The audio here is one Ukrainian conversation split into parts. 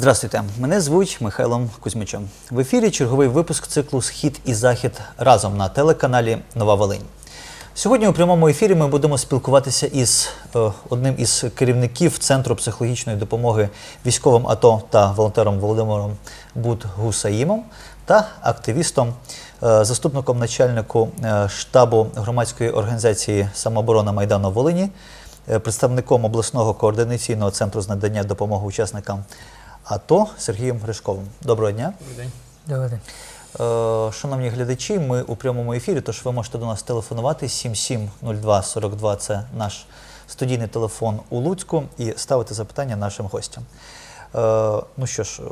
Здравствуйте, мене звуть Михайлом Кузьмичем. В ефірі черговий випуск циклу Схід і Захід разом на телеканалі Нова Волинь. Сьогодні у прямому ефірі ми будемо спілкуватися із е, одним із керівників Центру психологічної допомоги військовим АТО та волонтером Володимиром Будгусаїмом та активістом, е, заступником начальнику е, штабу громадської організації Самооборона Майдану Волині, представником обласного координаційного центру з надання допомоги учасникам АТО Сергієм Гришковим. Доброго дня. Добрий день. Е, Шановні глядачі, ми у прямому ефірі, тож ви можете до нас телефонувати 770242 – це наш студійний телефон у Луцьку, і ставити запитання нашим гостям. Е, Ну що ж, е,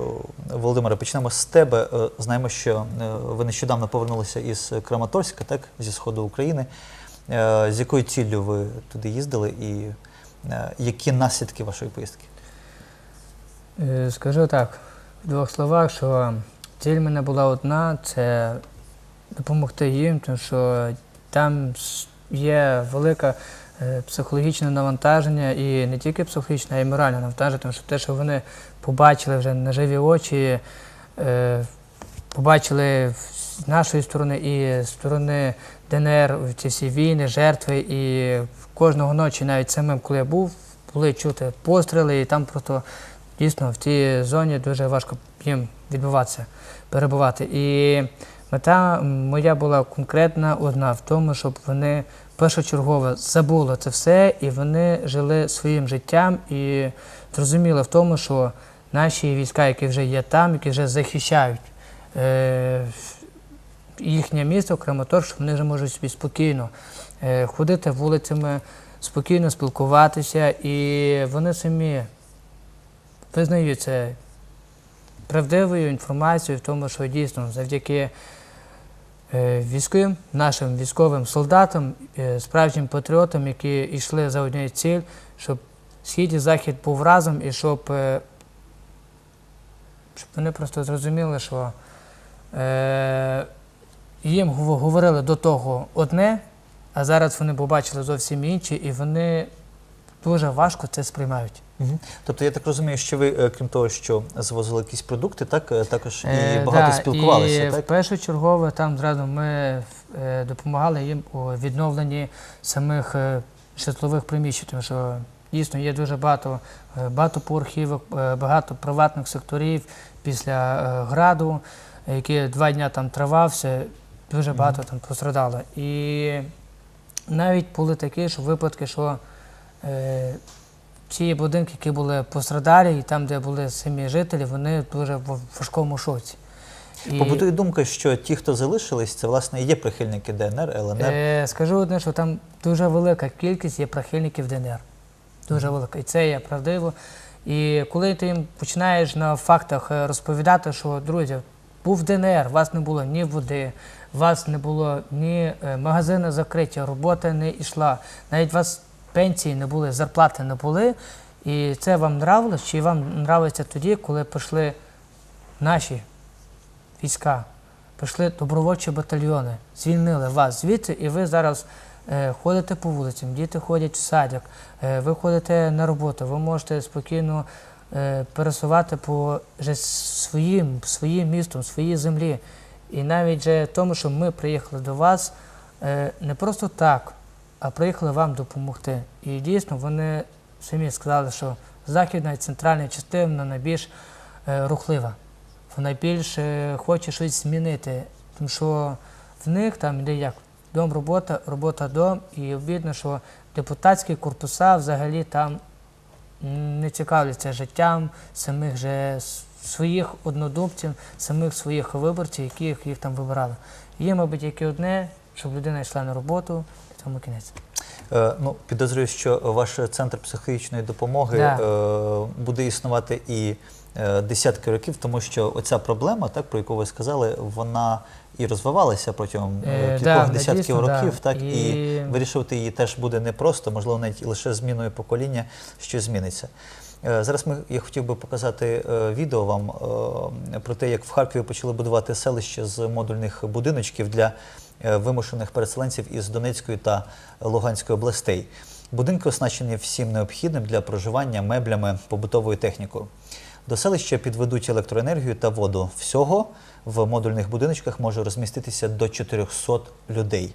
Володимире, почнемо з тебе. Знаємо, що ви нещодавно повернулися із Краматорська, так, зі сходу України. З якою ціллю ви туди їздили і які наслідки вашої поїздки? Е, Скажу так, в двох словах, що ціль в мене була одна це допомогти їм, тому що там є велике е, психологічне навантаження і не тільки психологічне, а й моральне навантаження, тому що те, що вони побачили вже на живі очі, е, побачили з нашої сторони і з сторони ДНР ці всі війни, жертви, і кожного ночі, навіть самим, коли я був, були чути постріли, і там просто дійсно в тій зоні дуже важко їм відбуватися, перебувати. І мета моя була конкретна одна в тому, щоб вони першочергово забули це все, і вони жили своїм життям і зрозуміли в тому, що наші війська, які вже є там, які вже захищають е, їхнє місто, Краматорськ, що вони вже можуть собі спокійно е, ходити вулицями, спокійно спілкуватися, і вони самі визнають це правдивою інформацією в тому, що дійсно завдяки е, військовим, нашим військовим солдатам, е, справжнім патріотам, які йшли за однією ціль, щоб схід і захід був разом і щоб, е, щоб вони просто зрозуміли, що е, їм говорили до того одне, а зараз вони побачили зовсім інше, і вони дуже важко це сприймають. Мгм. Тобто я так розумію, що ви, е, крім того, що звозили якісь продукти, так е, також і Е, багато да, спілкувалися, і так? першочергово там зразу ми допомагали їм у відновленні самих житлових приміщень, тому що дійсно є дуже багато багатоповерхівок, е, багато приватних секторів після граду, які два дні там тривався, дуже багато там пострадало. І навіть були такі що випадки, що ці будинки, які були пострадалі, і там, де були самі жителі, вони дуже в важкому шоці. І, Побутує думка, що ті, хто залишились, це власне і є прихильники ДНР, ЛНР. е, скажу одне, що там дуже велика кількість є прихильників ДНР. Дуже велика. І це є правдиво. І коли ти їм починаєш на фактах е, розповідати, що друзі, був ДНР, у вас не було ні води, у вас не було ні е, магазини закриті, робота не йшла, навіть у вас пенсії не були, зарплати не були. І це вам нравилось, чи вам нравиться тоді, коли пішли наші війська, пішли добровольчі батальйони, звільнили вас звідси, і ви зараз е, ходите по вулицям, діти ходять в садик, е, ви ходите на роботу, ви можете спокійно е, пересувати по вже своїм, своїм містом, своїй землі. І навіть же тому, що ми приїхали до вас е, не просто так, а приїхали вам допомогти. І дійсно вони самі сказали, що західна і центральна частина найбільш е, рухлива. Вона більше хоче щось змінити, тому що в них там йде як дом, робота, робота, дом, і видно, що депутатські корпуса взагалі там не цікавляться життям самих же своїх однодумців, самих своїх виборців, яких їх там вибирали. Є, мабуть, тільки одне, щоб людина йшла на роботу, кінець. Е, Ну, підозрюю, що ваш центр психологічної допомоги Да. е, буде існувати і е, десятки років, тому що оця проблема, так про яку ви сказали, вона і розвивалася протягом кількох да, да, десятків дійсно, да. років, так і... І- вирішувати її теж буде непросто, можливо, навіть лише зміною покоління щось зміниться. Зараз ми я хотів би показати відео вам про те, як в Харкові почали будувати селище з модульних будиночків для вимушених переселенців із Донецької та Луганської областей. Будинки оснащені всім необхідним для проживання меблями, побутовою технікою. До селища підведуть електроенергію та воду. Всього в модульних будиночках може розміститися до 400 людей.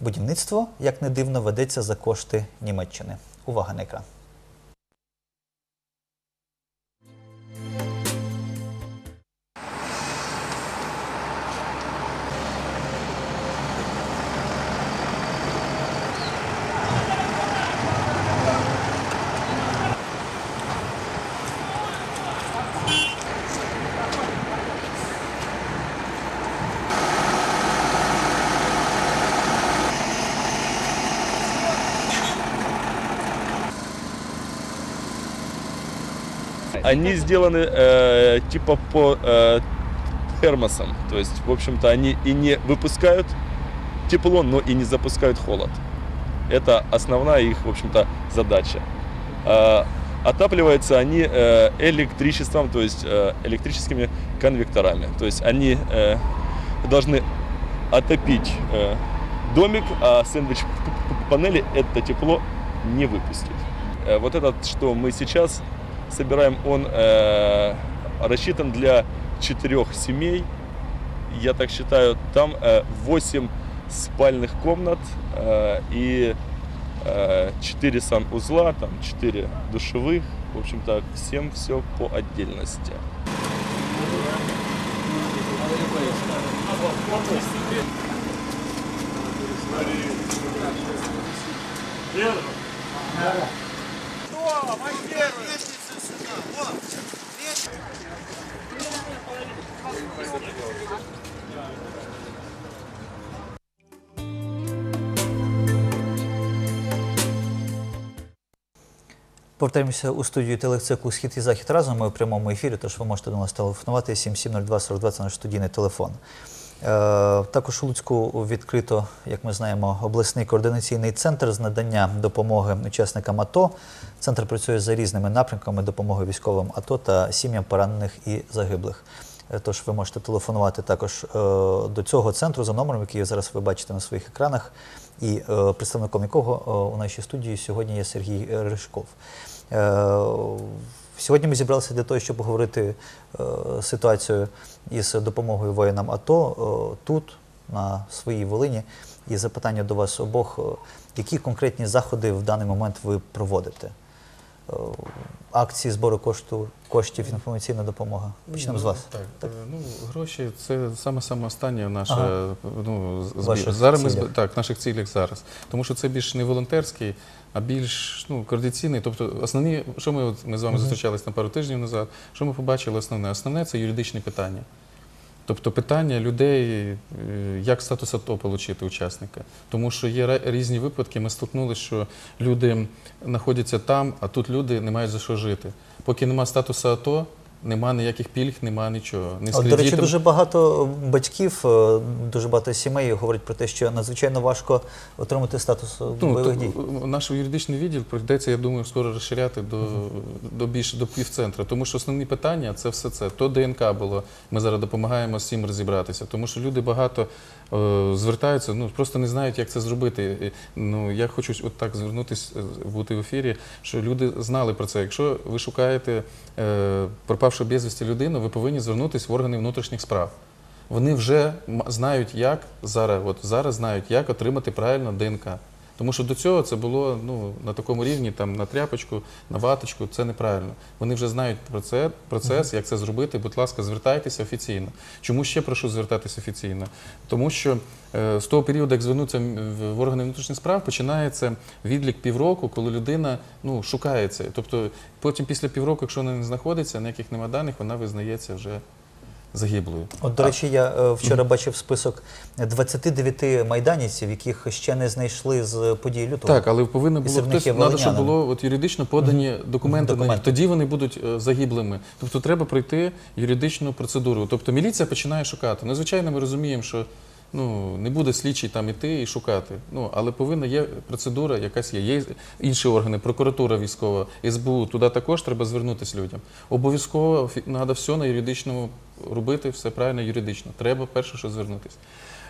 Будівництво, як не дивно, ведеться за кошти Німеччини. Увага на екран. Они сделаны э, типа по э, термосам. То есть, в общем-то, они и не выпускают тепло, но и не запускают холод. Это основная их, в общем-то, задача. Э, отапливаются они э, электричеством, то есть э, электрическими конвекторами. То есть они э, должны отопить э, домик, а сэндвич панели это тепло не выпустит. Э, Вот этот, что мы сейчас собираем, он э, рассчитан для четырех семей. Я так считаю, там э, 8 спальных комнат э, и э, 4 санузла, там 4 душевых. В общем-то, всем все по отдельности. Повертаємося у студію телециклу Схід і захід разом. Ми у прямому ефірі, тож ви можете до нас телефонувати 7702 42 це наш студійний телефон. Е, також у Луцьку відкрито, як ми знаємо, обласний координаційний центр з надання допомоги учасникам АТО. Центр працює за різними напрямками допомоги військовим АТО та сім'ям поранених і загиблих. Е, Тож ви можете телефонувати також е, до цього центру за номером, який зараз ви бачите на своїх екранах, і представником якого у нашій студії сьогодні є Сергій Ришков. Сьогодні ми зібралися для того, щоб поговорити е, ситуацію із допомогою воїнам АТО е, тут, на своїй Волині. І запитання до вас обох: е, які конкретні заходи в даний момент ви проводите? Акції збору кошту, коштів, інформаційна допомога. Почнемо з вас. Так, е, ну гроші це саме саме останнє наше Ага. ну збір. зараз. Ми так, наших цілях зараз, тому що це більш не волонтерський, а більш ну координаційний. Тобто, основні, що ми от ми з вами зустрічалися на пару тижнів назад. Що ми побачили? Основне, основне це юридичні питання. Тобто питання людей, е, як статус АТО отримати учасника. Тому що є різні випадки. Ми стикнулися, що люди знаходяться там, а тут люди не мають за що жити. Поки нема статусу АТО, нема ніяких пільг, нема нічого. Не От, до речі, дуже багато батьків, е, дуже багато сімей говорять про те, що надзвичайно важко отримати статус Ну, бойових дій. наш юридичний відділ прийдеться, я думаю, скоро розширяти до, до більше до півцентра. Тому що основні питання це все це. То ДНК було. Ми зараз допомагаємо цим розібратися. Тому що люди багато е, звертаються, ну просто не знають, як це зробити. І, Ну я хочу от так звернутися, е, бути в ефірі, що люди знали про це. Якщо ви шукаєте е, пропавшу безвісті людину, ви повинні звернутися в органи внутрішніх справ. Вони вже знають, як зараз, от зараз знають, як отримати правильно ДНК. Тому що до цього це було ну, на такому рівні, там, на тряпочку, на ваточку, це неправильно. Вони вже знають про це, процес, як це зробити. Будь ласка, звертайтеся офіційно. Чому ще прошу звертатися офіційно? Тому що е, з того періоду, як звернутися в, в органи внутрішніх справ, починається відлік півроку, коли людина ну, шукається. Тобто потім після півроку, якщо вона не знаходиться, ніяких нема даних, вона визнається вже загиблою. От, до речі, я е, вчора бачив список 29 майданівців, яких ще не знайшли з події лютого. Так, але повинно було хтось, треба, щоб було от юридично подані документи, на Документи. них. Тоді вони будуть е, загиблими. Тобто треба пройти юридичну процедуру. Тобто міліція починає шукати. Ну, звичайно, ми розуміємо, що ну, не буде слідчий там іти і шукати. Ну, але повинна є процедура, якась є. Є інші органи, прокуратура військова, СБУ. Туди також треба звернутися людям. Обов'язково треба все на юридичному робити, все правильно юридично. Треба перше, що звернутися.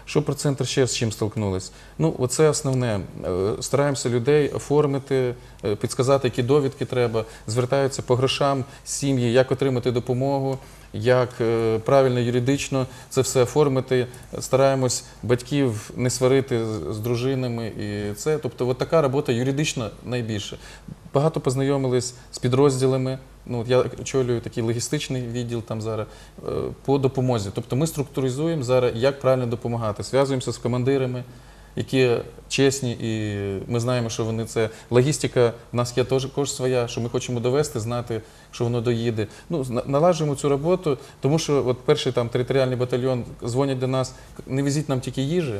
Що про центр ще з чим столкнулись? Ну, оце основне. Е, Стараємося людей оформити, е, підказати, які довідки треба. Звертаються по грошам сім'ї, як отримати допомогу, як е, правильно юридично це все оформити. Стараємось батьків не сварити з- дружинами. І це, тобто, от така робота юридична найбільше. Багато познайомились з підрозділами. Ну, я очолюю такий логістичний відділ там зараз е, по допомозі. Тобто ми структуризуємо зараз, як правильно допомагати. Зв'язуємося з командирами, які чесні, і ми знаємо, що вони це. Логістика в нас є також своя, що ми хочемо довести, знати, що воно доїде. Ну, наладжуємо цю роботу, тому що от перший там територіальний батальйон дзвонять до нас, не везіть нам тільки їжі,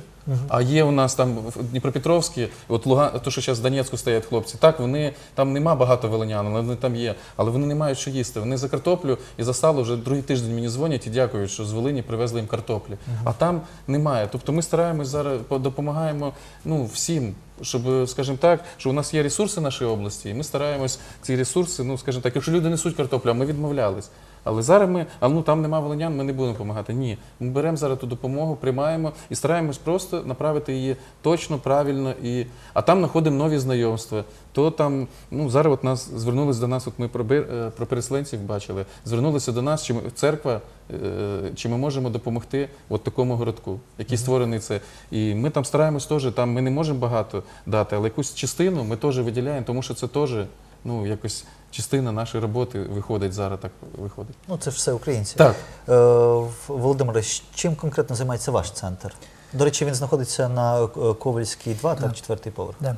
а є у нас там в Дніпропетровській, от Луган, то, що зараз в Донецьку стоять хлопці. Так, вони там нема багато волинян, але вони там є. Але вони не мають що їсти. Вони за картоплю і за сало вже другий тиждень мені дзвонять і дякують, що з Волині привезли їм картоплі. А там немає. Тобто ми стараємось зараз по- допомагаємо ну, всім. Щоб, скажімо так, що у нас є ресурси в нашій області, і ми стараємось ці ресурси, ну скажімо так, якщо люди несуть картоплю, а ми відмовлялись. Але зараз ми, а ну там нема волинян, ми не будемо допомагати. Ні, ми беремо зараз ту допомогу, приймаємо і стараємось просто направити її точно, правильно. І... А там знаходимо нові знайомства. То там, ну зараз от нас звернулись до нас, от ми про, е, про переселенців бачили, звернулися до нас, чи ми, церква, е, чи ми можемо допомогти от такому городку, який створений це. І ми там стараємось теж, там ми не можемо багато дати, але якусь частину ми теж виділяємо, тому що це теж ну, якось частина нашої роботи виходить зараз, так виходить. Ну, це ж все українці. Так. Е, Володимире, чим конкретно займається ваш центр? До речі, він знаходиться на е, Ковальській 2, так, четвертий поверх. Да.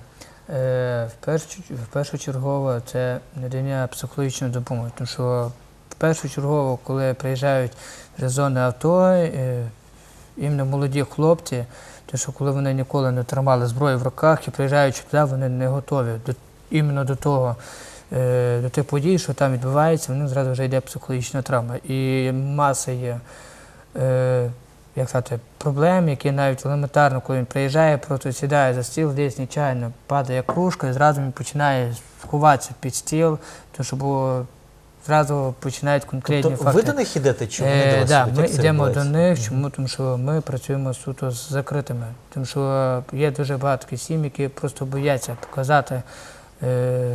Е, в, першу, в першочергово це надання психологічної допомоги, тому що в першочергово, коли приїжджають вже з зони АТО, е, іменно молоді хлопці, тому що коли вони ніколи не тримали зброю в руках і приїжджаючи туди, вони не готові до, іменно до того, до тих подій, що там відбувається, в них зразу вже йде психологічна травма. І маса є. Е, як сказати, проблем, які навіть елементарно, коли він приїжджає, просто сідає за стіл, десь нечайно падає кружка, і зразу він починає ховатися під стіл, тому що бо зразу починають конкретні Тобто факти. ви до них йдете, чи вони до Е, вас да, ми йдемо до них, чому? Тому що ми працюємо суто з закритими. Тому що є дуже багато сім'ї, які просто бояться показати е,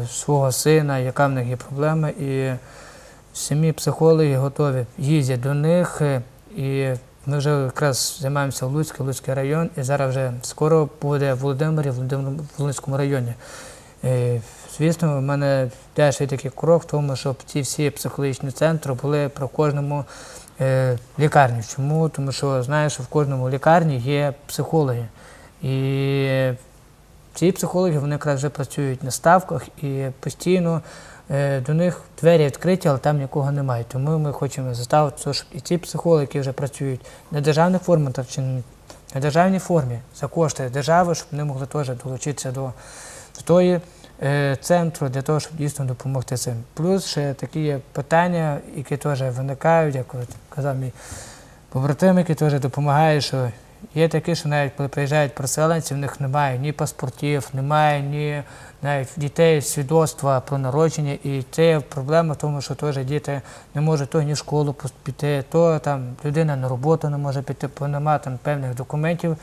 свого сина, яка в них є проблема. І самі психологи готові їздять до них. е, І ми вже якраз займаємося в Луцький, Луцький район, і зараз вже скоро буде в Володимирі, в в районі. Е, Звісно, в мене теж є такий крок в тому, щоб ці всі психологічні центри були при кожному е, лікарні. Чому? Тому що знаєш, що в кожному лікарні є психологи. І ці психологи вони якраз вже працюють на ставках і постійно е, до них двері відкриті, але там нікого немає. Тому ми хочемо заставити, щоб і ці психологи, які вже працюють на державних формах чи на державній формі за кошти держави, щоб вони могли теж долучитися до, до тої е, центру для того, щоб дійсно допомогти цим. Плюс ще такі є питання, які теж виникають, як казав мій побратим, який теж допомагає, що є такі, що навіть коли приїжджають переселенці, в них немає ні паспортів, немає ні навіть дітей свідоцтва про народження. І це проблема в тому, що теж діти не можуть то ні в школу піти, то там людина на роботу не може піти, бо немає там певних документів.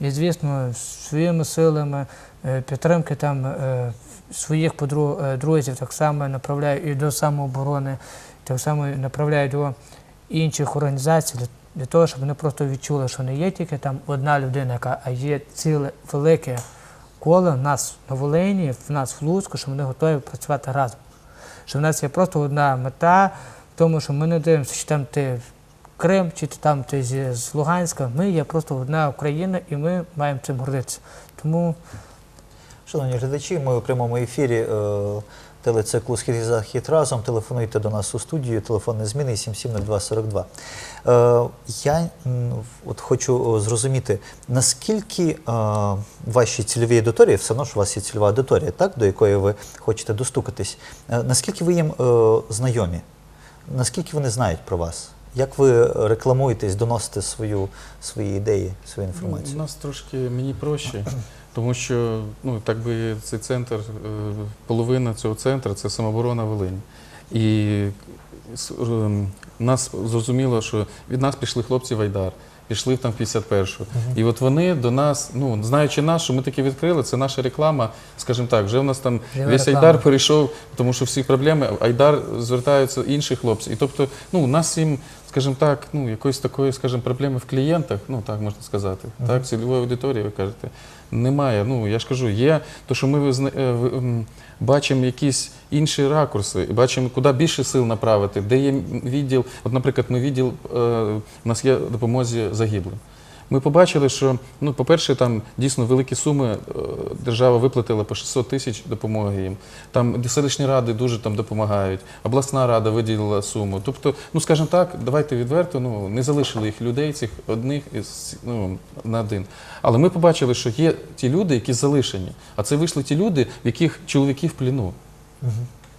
І, звісно, своїми силами е, підтримки там е, своїх подру- е, друзів так само направляю і до самооборони, так само направляю до інших організацій для того, щоб вони просто відчули, що не є тільки там одна людина, яка, а є ціле велике коло в нас на Волині, в нас в Луцьку, що вони готові працювати разом. Що в нас є просто одна мета в тому, що ми не дивимося, чи там ти Крим, чи ти там ти з Луганська. Ми є просто одна Україна і ми маємо цим гордитися. Тому Шановні глядачі, ми у прямому ефірі е, телециклу «Схід захід разом. Телефонуйте до нас у студію, телефонний зміни 770242. Е, я от хочу зрозуміти, наскільки е, ваші цільові аудиторії, все одно ж у вас є цільова аудиторія, так, до якої ви хочете достукатись, е, наскільки ви їм е, знайомі? Наскільки вони знають про вас? Як ви рекламуєтесь, доносите свою, свої ідеї, свою У нас трошки мені проще, тому що ну, так би цей центр, е, половина цього центру це самооборона Волинь. І ем, нас зрозуміло, що від нас пішли хлопці в Айдар. пішли там в 51-шу. І от вони до нас, ну знаючи нас, що ми таки відкрили, це наша реклама, скажімо так, вже у нас там Живе весь реклама. Айдар перейшов, тому що всі проблеми, Айдар звертаються інші хлопці. І тобто, ну, у нас їм, скажімо так, ну, якоїсь такої, скажімо, проблеми в клієнтах, ну так можна сказати, так, цільової аудиторії, ви кажете, немає. Ну, я ж кажу, є то, що ми визна... е, бачимо якісь інші ракурси, і бачимо, куди більше сил направити, де є відділ. От, наприклад, ми відділ, е, у нас є допомозі загиблим. Ми побачили, що ну, по-перше, там дійсно великі суми е, держава виплатила по 600 тисяч допомоги їм. Там селищні ради дуже там допомагають, обласна рада виділила суму. Тобто, ну скажімо так, давайте відверто, ну не залишили їх людей, цих одних із ну на один. Але ми побачили, що є ті люди, які залишені. А це вийшли ті люди, в яких чоловіки в пліну.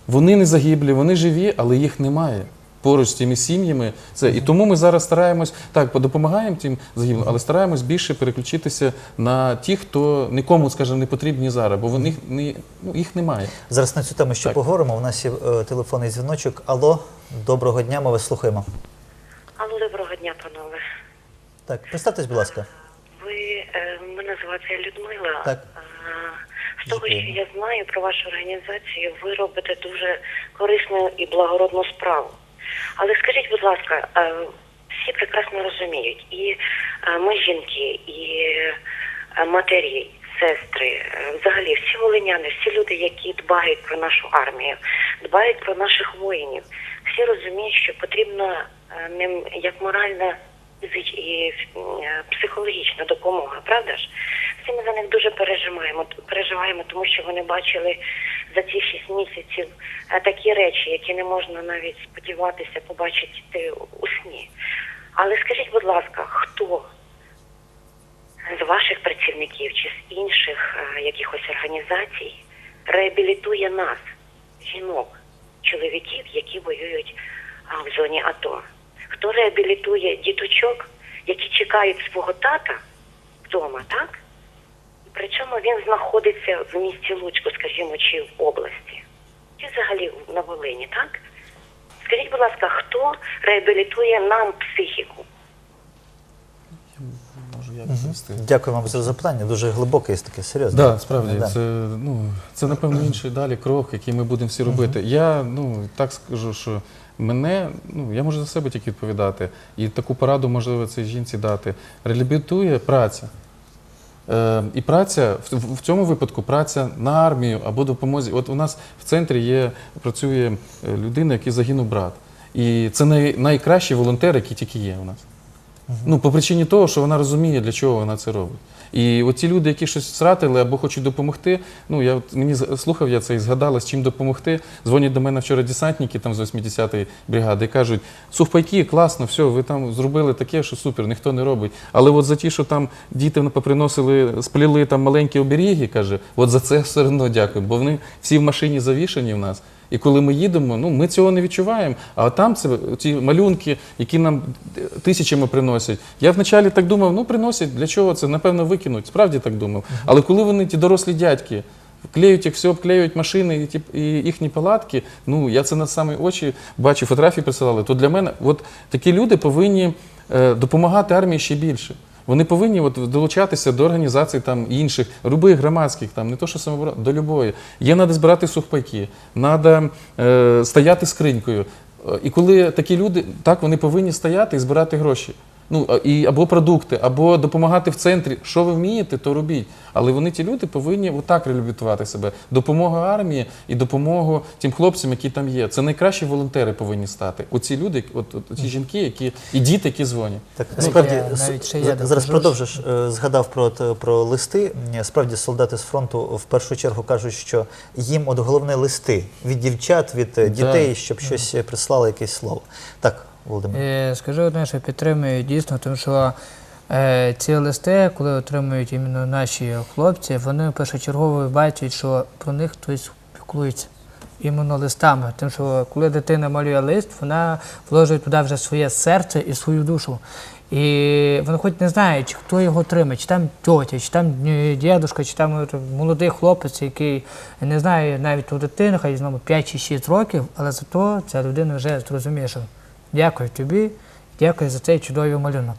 Вони не загиблі, вони живі, але їх немає. Поруч з тими сім'ями, це і тому ми зараз стараємось так допомагаємо тим загиблим, але стараємось більше переключитися на ті, хто нікому, скажімо, не потрібні зараз, бо вони не ну, їх немає. Зараз на цю тему ще Так. поговоримо. У нас є е, телефонний дзвіночок. Алло, доброго дня, ми вас слухаємо. Алло, доброго дня, панове. Так, представтесь, будь ласка. Ви е, мене звати Людмила. Так. З того, що я знаю про вашу організацію, ви робите дуже корисну і благородну справу. Але скажіть, будь ласка, е, всі прекрасно розуміють, і е, ми жінки, і е, матері, сестри, взагалі всі волиняни, всі люди, які дбають про нашу армію, дбають про наших воїнів, всі розуміють, що потрібна е, ним як моральна і психологічна допомога, правда ж? Всі ми за них дуже переживаємо, переживаємо, тому що вони бачили за ці шість місяців е, такі речі, які не можна навіть сподіватися побачити у сні. Але скажіть, будь ласка, хто з ваших працівників чи з інших е, якихось організацій реабілітує нас, жінок, чоловіків, які воюють в зоні АТО? Хто реабілітує діточок, які чекають свого тата вдома, так? Причому він знаходиться в місті Луцьку, скажімо, чи в області, чи взагалі на Волині, так? Скажіть, будь ласка, хто реабілітує нам психіку? Можу я відповісти. Дякую вам за запитання. Дуже глибоке і таке серйозне. Да, справді, Да. це ну це напевно інший далі крок, який ми будемо всі робити. Я ну так скажу, що мене ну я можу за себе тільки відповідати, і таку пораду можливо цій жінці дати. Реабілітує праця. Е, і праця в, цьому випадку праця на армію або допомозі. От у нас в центрі є працює е, людина, який загинув брат. І це най, найкращий волонтер, який тільки є у нас. Ну, по причині того, що вона розуміє, для чого вона це робить. І от ті люди, які щось втратили або хочуть допомогти, ну я мені слухав я це і згадала, з чим допомогти. Дзвонять до мене вчора десантники там з 80-ї бригади і кажуть, сухпайки, класно, все, ви там зробили таке, що супер, ніхто не робить. Але от за ті, що там діти поприносили, спліли там маленькі оберіги, каже, от за це все одно дякую, бо вони всі в машині завішані в нас. І коли ми їдемо, ну ми цього не відчуваємо. А там це ті малюнки, які нам тисячами приносять. Я вначалі так думав, ну приносять, для чого це? Напевно, викинуть. Справді так думав. Але коли вони, ті дорослі дядьки, клеють їх, все обклеюють машини і, ті, і їхні палатки, ну я це на самі очі бачу, фотографії присилали, то для мене от такі люди повинні е, допомагати армії ще більше. Вони повинні от, долучатися до організацій там інших, любих громадських, там не то, що самооборона, до любої. Є треба збирати сухпайки, треба е, стояти скринькою. Е, І коли такі люди, так вони повинні стояти і збирати гроші. Ну а- і або продукти, або допомагати в центрі. Що ви вмієте, то робіть. Але вони ті люди повинні отак реабілітувати себе. Допомога армії і допомогу тим хлопцям, які там є. Це найкращі волонтери повинні стати. Оці люди, от, от ці жінки, які і діти, які дзвонять. Так, Ну, справді, я с- навіть ще я за- зараз продовжиш. Е, Згадав про, те- про листи. Е, Справді, солдати з фронту в першу чергу кажуть, що їм от головне листи від дівчат, від е, дітей, щоб щось е, прислали, якесь слово. Так, Володимир. Е, Скажу одне, що підтримую дійсно, тому що е, ці листи, коли отримують іменно наші хлопці, вони першочергово бачать, що про них хтось піклується. Іменно листами. Тому що коли дитина малює лист, вона вложить туди вже своє серце і свою душу. І вони хоч не знають, чи хто його отримає, чи там тьотя, чи там е, дідушка, чи там молодий хлопець, який не знає навіть ту дитину, хай знову 5 чи 6 років, але зато ця людина вже зрозуміє, що дякую тобі, дякую за цей чудовий малюнок.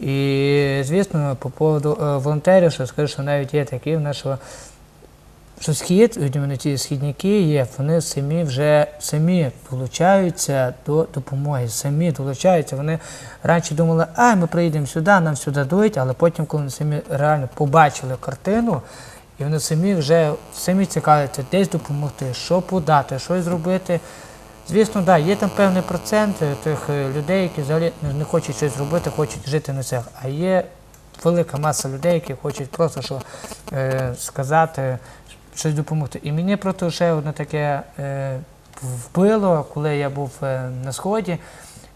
І звісно, по поводу е, волонтерів, що скажу, що навіть є такі в нас, що схід, іменно ті східняки є, вони самі вже самі долучаються до допомоги, самі долучаються. Вони раніше думали, а ми приїдемо сюди, нам сюди дадуть, але потім, коли вони самі реально побачили картину, і вони самі вже самі цікавляться, десь допомогти, що подати, що зробити. Звісно, да, є там певний процент е, тих е, людей, які взагалі не- хочуть щось робити, хочуть жити на цех. А є велика маса людей, які хочуть просто що, е, сказати, щось допомогти. І мені просто ще одне таке е, вбило, коли я був е, на сході,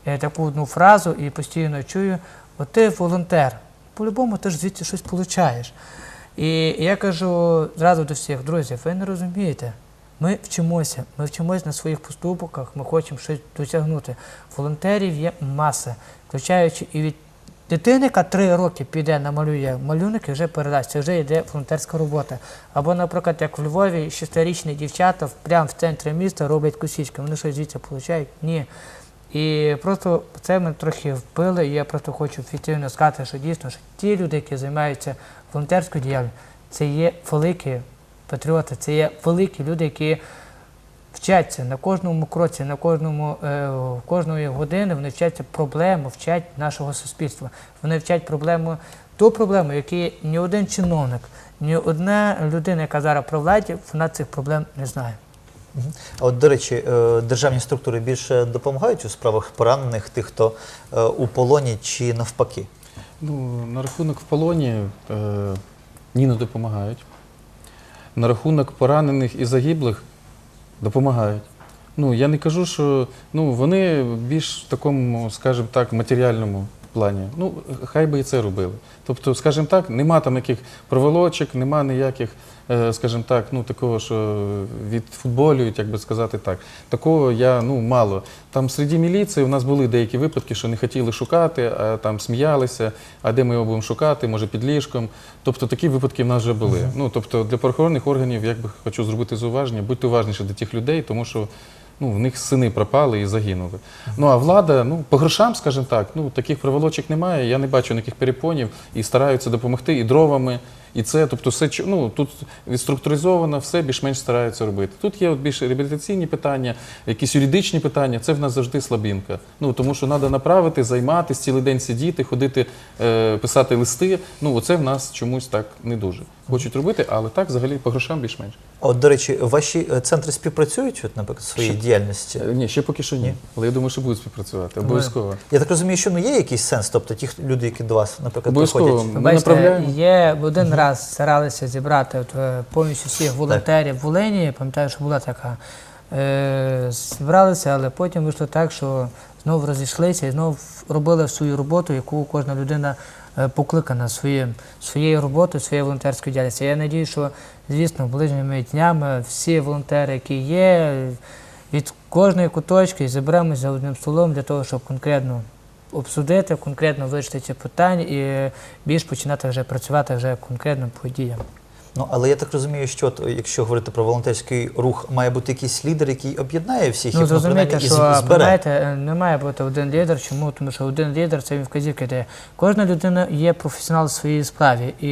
е, таку одну фразу і постійно чую: от ти волонтер, по-любому ти ж звідси щось получаєш. І я кажу зразу до всіх, друзі, ви не розумієте. Ми вчимося, ми вчимося на своїх поступках, ми хочемо щось досягнути. Волонтерів є маса, включаючи і від дитини, яка три роки піде, намалює малюнок і вже передасть. Це вже йде волонтерська робота. Або, наприклад, як в Львові, шестирічні дівчата прямо в центрі міста роблять косички. Вони щось звідси получають? Ні. І просто це мене трохи вбили, і я просто хочу офіційно сказати, що дійсно що ті люди, які займаються волонтерською діяльністю, це є великі патріоти, це є великі люди, які вчаться на кожному кроці, на кожному е, кожної години вони вчаться проблему, вчать нашого суспільства. Вони вчать проблему, ту проблему, яку ні один чиновник, ні одна людина, яка зараз при владі, вона цих проблем не знає. А от, до речі, е, державні структури більше допомагають у справах поранених тих, хто е, у полоні чи навпаки? Ну, на рахунок в полоні е, ні, не допомагають. На рахунок поранених і загиблих допомагають. Ну, я не кажу, що ну, вони більш в такому, скажімо так, матеріальному плані. Ну, хай би і це робили. Тобто, скажімо так, нема там яких проволочок, нема ніяких, е, скажімо так, ну такого, що відфутболюють, як би сказати так. Такого я ну мало. Там серед міліції у нас були деякі випадки, що не хотіли шукати, а там сміялися, а де ми його будемо шукати, може під ліжком. Тобто такі випадки в нас вже були. Ну тобто для правоохоронних органів, як би хочу зробити зауваження, будьте уважніші до тих людей, тому що ну, в них сини пропали і загинули. Ну а влада, ну по грошам, скажімо так, ну таких приволочок немає. Я не бачу ніяких перепонів і стараються допомогти і дровами. І це, тобто, все ну, тут відструктуризовано, все більш-менш стараються робити. Тут є от більш реабілітаційні питання, якісь юридичні питання. Це в нас завжди слабінка. Ну тому що треба направити, займатися, цілий день сидіти, ходити, е, писати листи. Ну оце в нас чомусь так не дуже. Хочуть робити, але так взагалі по грошам більш-менш. От, до речі, ваші е, центри співпрацюють, от, наприклад, в своїй Що? діяльності? Е, Ні, ще поки що ні. Ні? Але я думаю, що будуть співпрацювати. Обов'язково. Я так розумію, що ну є якийсь сенс, тобто ті люди, які до вас, наприклад, Обов'язково. приходять. Ми Бачите, направляємо. є один раз старалися зібрати от, е, повністю всіх волонтерів в Волині. Пам'ятаю, що була така. Е, зібралися, але потім вийшло так, що знову розійшлися і знову робили свою роботу, яку кожна людина е, покликана своїм, своєю роботою, своєю волонтерською діяльністю. Я надію, що, звісно, ближніми днями всі волонтери, які є, від кожної куточки заберемося за одним столом для того, щоб конкретно обсудити, конкретно вирішити ці питання і більш починати вже працювати вже конкретно по діям. Ну але я так розумію, що от, якщо говорити про волонтерський рух, має бути якийсь лідер, який об'єднає всіх Ну, і зрозумійте, що збере. знаєте, не має бути один лідер. Чому? Тому що один лідер це він вказівки дає. Кожна людина є професіонал в своїй справі. І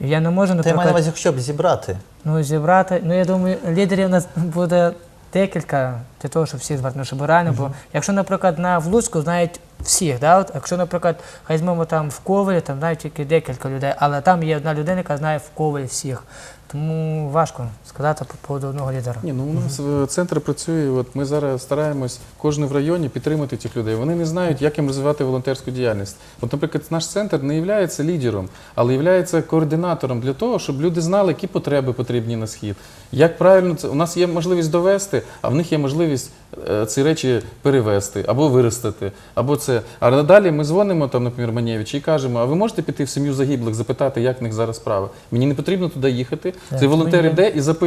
я не можу, Та я маю на наприклад, увазі, щоб зібрати. ну, зібрати. Ну, я думаю, лідерів у нас буде декілька для того, щоб звати, ну, щоб реально. Бо якщо, наприклад, на Влуцьку знають всіх, да? От, якщо, наприклад, хай візьмемо там в Ковалі, там знають тільки декілька людей, але там є одна людина, яка знає в Ковалі всіх. Тому важко сказати по поводу одного лідера. Ні, ну у нас е, центр працює. От ми зараз стараємось кожен в районі підтримати цих людей. Вони не знають, як їм розвивати волонтерську діяльність. От, наприклад, наш центр не є лідером, але є координатором для того, щоб люди знали, які потреби потрібні на схід. Як правильно це у нас є можливість довести, а в них є можливість е, ці речі перевести або виростити, або це. А надалі ми дзвонимо там, наприклад, Манєвичі і кажемо: а ви можете піти в сім'ю загиблих, запитати, як в них зараз справи? Мені не потрібно туди їхати. Так, Цей волонтер іде і запитує,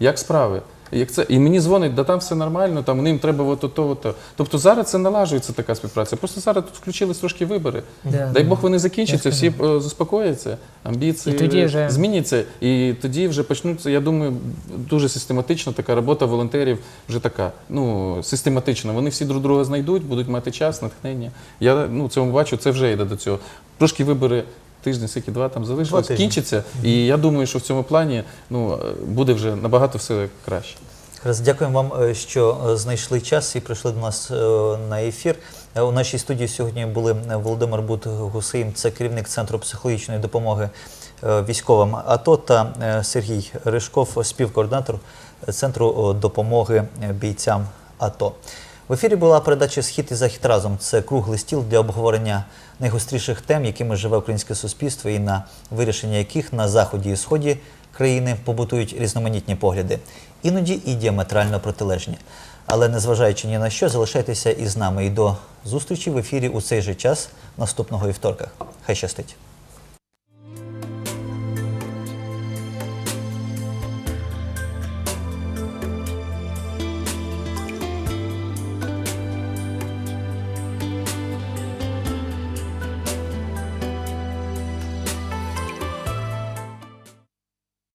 як справи. Як це? І мені дзвонить, да там все нормально, там їм треба от то, то. Тобто зараз це налажується така співпраця. Просто зараз тут включились трошки вибори. Да, Дай да. Бог вони закінчаться, всі е, заспокояться, амбіції І тоді вже- зміняться, і тоді вже почнуться. Я думаю, дуже систематично така робота волонтерів вже така. Ну систематична. Вони всі друг друга знайдуть, будуть мати час, натхнення. Я ну цьому бачу, це вже йде до цього. Трошки вибори. Тиждень, скільки два там залишилось, тижні. кінчиться, і я думаю, що в цьому плані ну е, буде вже набагато все краще. Раз дякуємо вам, е, що е, знайшли час і прийшли до нас е, на ефір. Е, У нашій студії сьогодні були е, Володимир Бут Гусейм, це керівник центру психологічної допомоги е, військовим АТО, та е, Сергій Ришков, співкоординатор центру е, допомоги бійцям АТО. В ефірі була передача Схід і захід разом. Це круглий стіл для обговорення найгостріших тем, якими живе українське суспільство, і на вирішення яких на заході і сході країни побутують різноманітні погляди, іноді і діаметрально протилежні. Але незважаючи ні на що, залишайтеся із нами і до зустрічі в ефірі у цей же час наступного вівторка. Хай щастить!